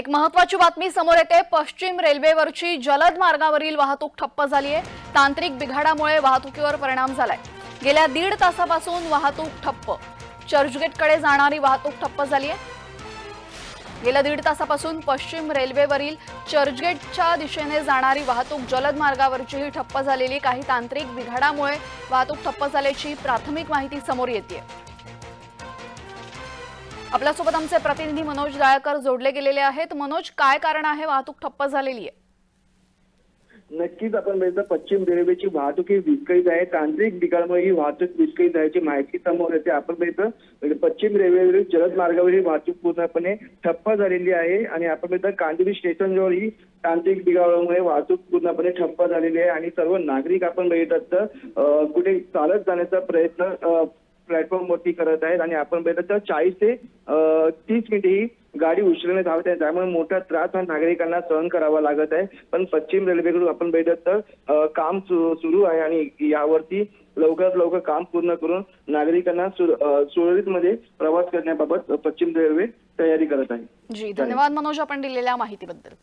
एक महत्वाची बातमी समोर येते. पश्चिम रेल्वेवरची जलद मार्गावरील वाहतूक ठप्प झाली आहे तांत्रिक बिघाडामुळे वाहतुकीवर परिणाम झालाय. गेल्या दीड तासापासून वाहतूक ठप्प. चर्चगेटकडे जाणारी वाहतूक ठप्प झाली आहे गेल्या दीड तासापासून पश्चिम रेल्वेवरील चर्चगेटच्या दिशेने जाणारी वाहतूक जलद मार्गावरचीही ठप्प झालेली. काही तांत्रिक बिघाडामुळे वाहतूक ठप्प झाल्याची प्राथमिक माहिती समोर येते आपल्यासोबत आमचे प्रतिनिधी मनोज जाळकर जोडले गेलेले आहेत. मनोज काय कारण आहे? वाहतूक ठप्प झालेली आहे. नक्कीच आपण बघितलं पश्चिम रेल्वेची वाहतूक ही विस्कळीत आहे. तांत्रिक बिघाडमुळे ही वाहतूक विस्कळीत झाल्याची माहिती समोर येते. आपण बघितलं म्हणजे पश्चिम रेल्वेवरील जलद मार्गावर ही वाहतूक पूर्णपणे ठप्प झालेली आहे. आणि आपण बघितलं कांदिवली स्टेशनजवळ ही तांत्रिक बिघाडामुळे वाहतूक पूर्णपणे ठप्प झालेली आहे. आणि सर्व नागरिक आपण बघितलं तर कुठे चालत जाण्याचा प्रयत्न प्लॅटफॉर्मवरती प्लॅटफॉर्म करत आहेत आणि आपण बघितलं तर चाळीस ते तीस मिनिटे ही गाडी उशिराने धावत आहे. त्यामुळे मोठा त्रास हा नागरिकांना सहन करावा लागत आहे. पण पश्चिम रेल्वेकडून आपण बघितलं तर काम सुरू आहे आणि यावरती लवकरात लवकर काम पूर्ण करून नागरिकांना सुरळीत मध्ये सुरळीतमध्ये प्रवास करण्याबाबत पश्चिम रेल्वे तयारी करत आहे. जी धन्यवाद मनोज आपण दिलेल्या माहितीबद्दल.